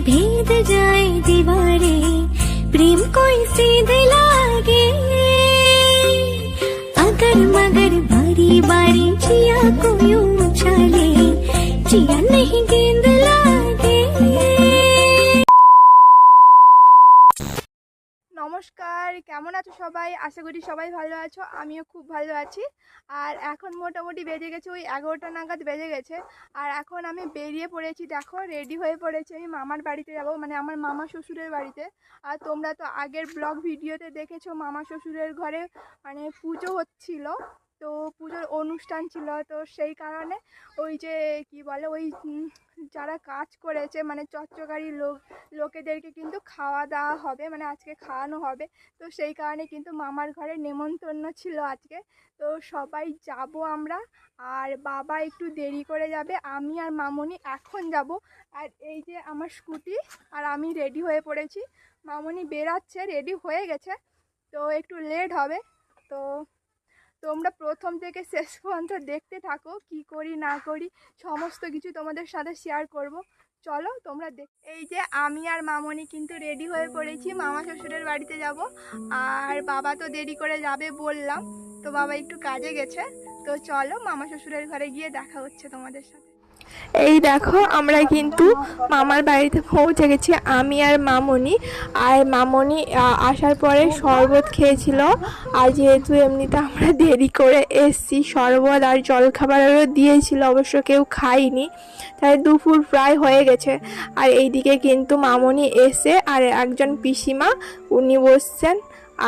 भेद जाए दीवारें प्रेम कोई सीधे लागे अगर मगर बारी बारी जिया को यूं उछाले जिया नहीं गेंद আছো সবাই? আশা করি সবাই ভালো আছো, আমিও খুব ভালো আছি। আর এখন মোটামুটি বেজে গেছে, ওই এগারোটা নাগাদ বেজে গেছে। আর এখন আমি বেরিয়ে পড়েছি, দেখো রেডি হয়ে পড়েছি। আমি মামার বাড়িতে যাব মানে আমার মামা শ্বশুরের বাড়িতে। আর তোমরা তো আগের ব্লগ ভিডিওতে দেখেছ, মামা শ্বশুরের ঘরে মানে পুজো হচ্ছিল। তো পুজোর অনুষ্ঠান ছিল। তো সেই কারণে ওই যে কি বলে, ওই যারা কাজ করেছে মানে চচ্চকারী লোক, লোকেদেরকে কিন্তু খাওয়া দাওয়া হবে মানে আজকে খাওয়ানো হবে। তো সেই কারণে কিন্তু মামার ঘরে নেমন্তন্ন ছিল আজকে। তো সবাই যাব আমরা, আর বাবা একটু দেরি করে যাবে, আমি আর মামনি এখন যাব। আর এই যে আমার স্কুটি, আর আমি রেডি হয়ে পড়েছি। মামনি বেরাচ্ছে, রেডি হয়ে গেছে। তো একটু লেট হবে, তো তোমরা প্রথম থেকে শেষ পর্যন্ত দেখতে থাকো, কি করি, না করি, সমস্ত কিছু তোমাদের সাথে শেয়ার করব। চলো তোমরা দেখ, এই যে আমি আর মামনি কিন্তু রেডি হয়ে পড়েছি, মামা শ্বশুরের বাড়িতে যাব। আর বাবা তো দেরি করে যাবে বললাম, তো বাবা একটু কাজে গেছে। তো চলো মামা শ্বশুরের ঘরে গিয়ে দেখা হচ্ছে তোমাদের সাথে। এই দেখো, আমরা কিন্তু মামার বাড়িতে পৌঁছে গেছি, আমি আর মামনি। আর মামনি আসার পরে শরবত খেয়েছিল। আর যেহেতু এমনিতে আমরা দেরি করে এসছি, শরবত আর জলখাবারও দিয়েছিল, অবশ্য কেউ খাইনি তাই দুপুর প্রায় হয়ে গেছে। আর এইদিকে কিন্তু মামনি এসে, আর একজন পিসিমা, উনি বসছেন।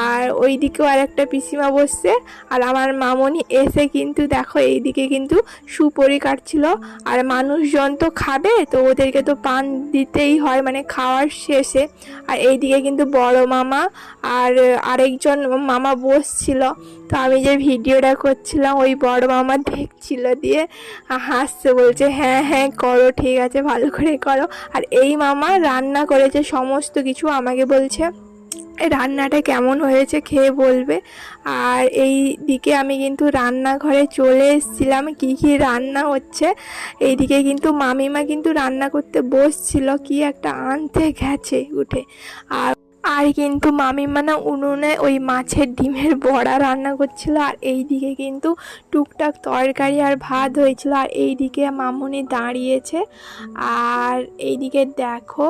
আর ওই দিকেও আর একটা পিসিমা বসছে, আর আমার মামনি এসে কিন্তু দেখো এই দিকে কিন্তু সুপরি কাটছিল। আর মানুষজন তো খাবে, তো ওদেরকে তো পান দিতেই হয় মানে খাওয়ার শেষে। আর এই দিকে কিন্তু বড় মামা আর আরেকজন মামা বসছিল। তো আমি যে ভিডিওটা করছিলাম, ওই বড় মামা দেখছিল দিয়ে হাসছে, বলছে হ্যাঁ হ্যাঁ করো, ঠিক আছে, ভালো করে করো। আর এই মামা রান্না করেছে, সমস্ত কিছু আমাকে বলছে। রান্নাটা কেমন হয়েছে খেয়ে বলবে। আর এই দিকে আমি কিন্তু রান্নাঘরে চলে এসেছিলাম, কি কি রান্না হচ্ছে। এইদিকে কিন্তু মামিমা কিন্তু রান্না করতে বসছিল, কি একটা আনতে গেছে উঠে। আর আর কিন্তু মামিমা না উনুনে ওই মাছের ডিমের বড়া রান্না করছিল, আর এই দিকে কিন্তু টুকটাক তরকারি আর ভাত হয়েছিল, আর এই দিকে মামুনি দাঁড়িয়েছে। আর এইদিকে দেখো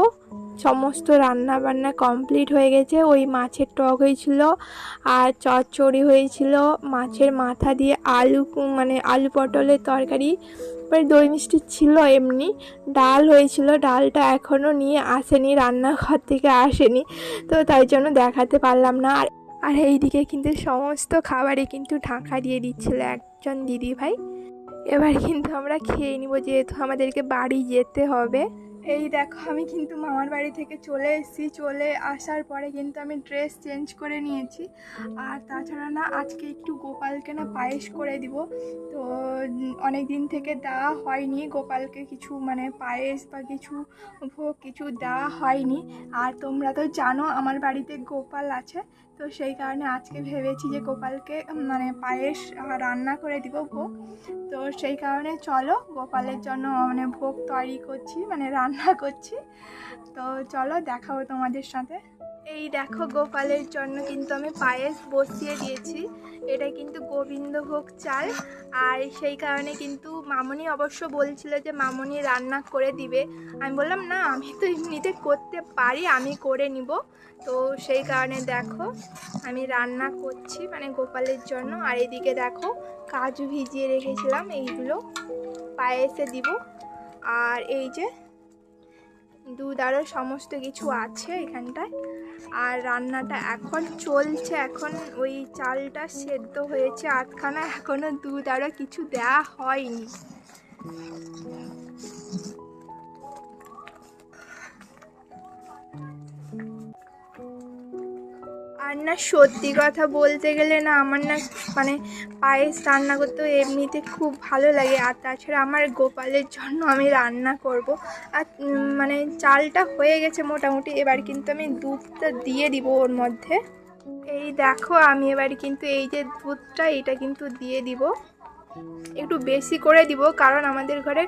সমস্ত রান্না বান্না কমপ্লিট হয়ে গেছে। ওই মাছের টক হয়েছিল আর চচ্চড়ি হয়েছিল, মাছের মাথা দিয়ে আলু মানে আলু পটলের তরকারি এবার দই মিষ্টি ছিল এমনি, ডাল হয়েছিল, ডালটা এখনও নিয়ে আসেনি, রান্নাঘর থেকে আসেনি, তো তাই জন্য দেখাতে পারলাম না। আর আর এইদিকে কিন্তু সমস্ত খাবারে কিন্তু ঢাকা দিয়ে দিচ্ছিল একজন দিদি ভাই এবার কিন্তু আমরা খেয়ে নিব, যেহেতু আমাদেরকে বাড়ি যেতে হবে। এই দেখো, আমি কিন্তু মামার বাড়ি থেকে চলে এসেছি। চলে আসার পরে কিন্তু আমি ড্রেস চেঞ্জ করে নিয়েছি। আর তাছাড়া না, আজকে একটু গোপালকে না পায়েস করে দিব। তো, অনেক দিন থেকে দেওয়া হয়নি। গোপালকে কিছু মানে পায়েস বা কিছু ভোগ কিছু দেওয়া হয়নি। আর তোমরা তো জানো, আমার বাড়িতে গোপাল আছে। তো সেই কারণে আজকে ভেবেছি যে গোপালকে মানে পায়েস রান্না করে দিব ভোগ। তো সেই কারণে চলো, গোপালের জন্য মানে ভোগ তৈরি করছি মানে রান্না করছি। তো চলো, দেখাবো তোমাদের সাথে। এই দেখো গোপালের জন্য কিন্তু আমি পায়েস বসিয়ে দিয়েছি। এটা কিন্তু গোবিন্দভোগ চাল। আর সেই কারণে কিন্তু মামনি অবশ্য বলছিল যে মামনি রান্না করে দিবে। আমি বললাম, না, আমি তো এমনিতে করতে পারি, আমি করে নিব। তো সেই কারণে দেখো, আমি রান্না করছি মানে গোপালের জন্য। আর এদিকে দেখো, কাজু ভিজিয়ে রেখেছিলাম, এইগুলো পায়েসে দিব। আর এই যে দুধ আরও সমস্ত কিছু আছে এখানটায়। আর রান্নাটা এখন চলছে, এখন ওই চালটা সেদ্ধ হয়েছে আধখানা এখনও দুধ আরও কিছু দেয়া হয়নি। আর না সত্যি কথা বলতে গেলে না আমার না মানে পায়েস রান্না করতেও এমনিতে খুব ভালো লাগে। আর তাছাড়া আমার গোপালের জন্য আমি রান্না করব। আর মানে চালটা হয়ে গেছে মোটামুটি। এবার কিন্তু আমি দুধটা দিয়ে দিব ওর মধ্যে। এই দেখো, আমি এবার কিন্তু এই যে দুধটা, এটা কিন্তু দিয়ে দিব। একটু বেশি করে দিব, কারণ আমাদের ঘরে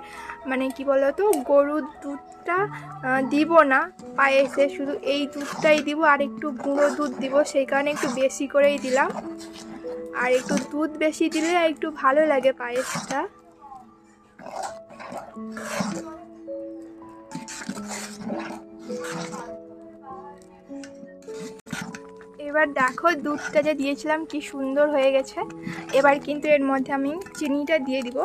মানে কি বলতো, গরুর দুধটা দিব না পায়েসে শুধু এই দুধটাই দিব, আর একটু গুঁড়ো দুধ দিব, সেই কারণে একটু বেশি করেই দিলাম। আর একটু দুধ বেশি দিলে একটু ভালো লাগে পায়েসটা। এবার দেখো দুধটা যে দিয়েছিলাম, কি সুন্দর হয়ে গেছে। এবার কিন্তু এর মধ্যে আমি চিনিটা দিয়ে দিব।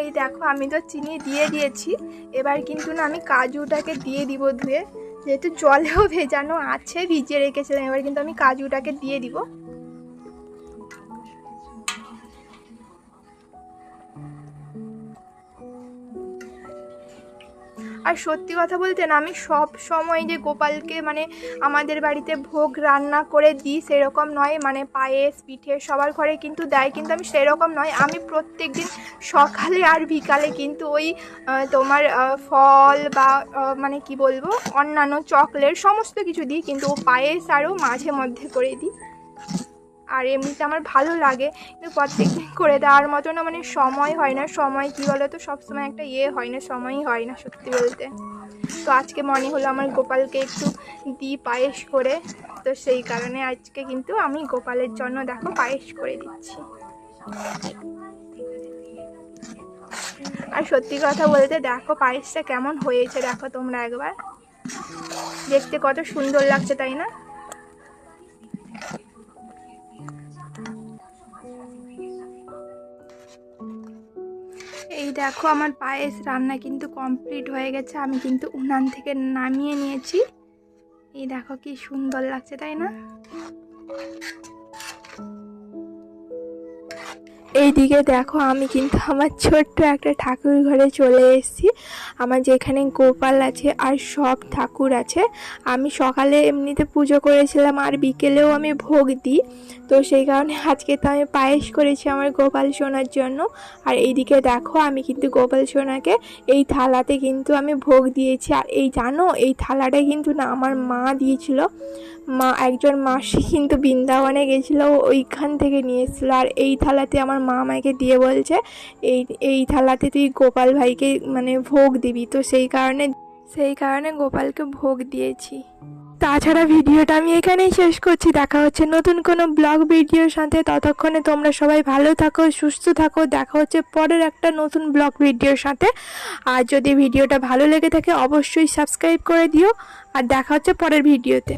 এই দেখো, আমি তো চিনি দিয়ে দিয়েছি। এবার কিন্তু না আমি কাজুটাকে দিয়ে দিব ধুয়ে। যেহেতু জলেও ভেজানো আছে ভিজিয়ে রেখেছিলাম এবার কিন্তু আমি কাজুটাকে দিয়ে দিব। আর সত্যি কথা বলতে না, আমি সব সময় যে গোপালকে মানে আমাদের বাড়িতে ভোগ রান্না করে দিই সেরকম নয় মানে পায়েস, পিঠে সবার ঘরে কিন্তু দেয়, কিন্তু আমি সেরকম নয়। আমি প্রত্যেক দিন সকালে আর বিকালে কিন্তু ওই তোমার ফল বা মানে কি বলব, অন্যান্য চকলেট সমস্ত কিছু দিই, কিন্তু ও পায়েস আরও মাঝে মধ্যে করে দিই। আর এমনিতে আমার ভালো লাগে, কিন্তু প্রত্যেক দিন করে দেওয়ার মতো না মানে সময় হয় না, সময় কী বলো তো সবসময় একটা ইয়ে হয় না, সময়ই হয় না সত্যি বলতে। তো আজকে মনে হলো আমার গোপালকে একটু দিই পায়েস করে, তো সেই কারণে আজকে কিন্তু আমি গোপালের জন্য দেখো পায়েস করে দিচ্ছি। আর সত্যি কথা বলতে দেখো পায়েসটা কেমন হয়েছে, দেখো তোমরা একবার। দেখতে কত সুন্দর লাগছে, তাই না? এই দেখো আমার পায়েস রান্না কিন্তু কমপ্লিট হয়ে গেছে। আমি কিন্তু উনান থেকে নামিয়ে নিয়েছি। এই দেখো কি সুন্দর লাগছে, তাই না? এইদিকে দেখো আমি কিন্তু আমার ছোট্ট একটা ঠাকুর ঘরে চলে এসেছি। আমার যেখানে গোপাল আছে আর সব ঠাকুর আছে। আমি সকালে এমনিতে পুজো করেছিলাম আর বিকেলেও আমি ভোগ দিই। তো সেই কারণে আজকে তো আমি পায়েস করেছি আমার গোপাল সোনার জন্য। আর এইদিকে দেখো আমি কিন্তু গোপাল সোনাকে এই থালাতে কিন্তু আমি ভোগ দিয়েছি। আর এই জানো, এই থালাটা কিন্তু না আমার মা দিয়েছিল। মা, একজন মাসি কিন্তু বৃন্দাবনে গেছিল ওইখান থেকে নিয়ে এসেছিল। আর এই থালাতে আমার মা আমাকে দিয়ে বলছে, এই এই থালাতে তুই গোপাল ভাইকে মানে ভোগ দিবি। তো সেই কারণে সেই কারণে গোপালকে ভোগ দিয়েছি। তাছাড়া ভিডিওটা আমি এখানেই শেষ করছি। দেখা হচ্ছে নতুন কোনো ব্লগ ভিডিওর সাথে। ততক্ষণে তোমরা সবাই ভালো থাকো, সুস্থ থাকো। দেখা হচ্ছে পরের একটা নতুন ব্লগ ভিডিওর সাথে। আর যদি ভিডিওটা ভালো লেগে থাকে, অবশ্যই সাবস্ক্রাইব করে দিও। আর দেখা হচ্ছে পরের ভিডিওতে।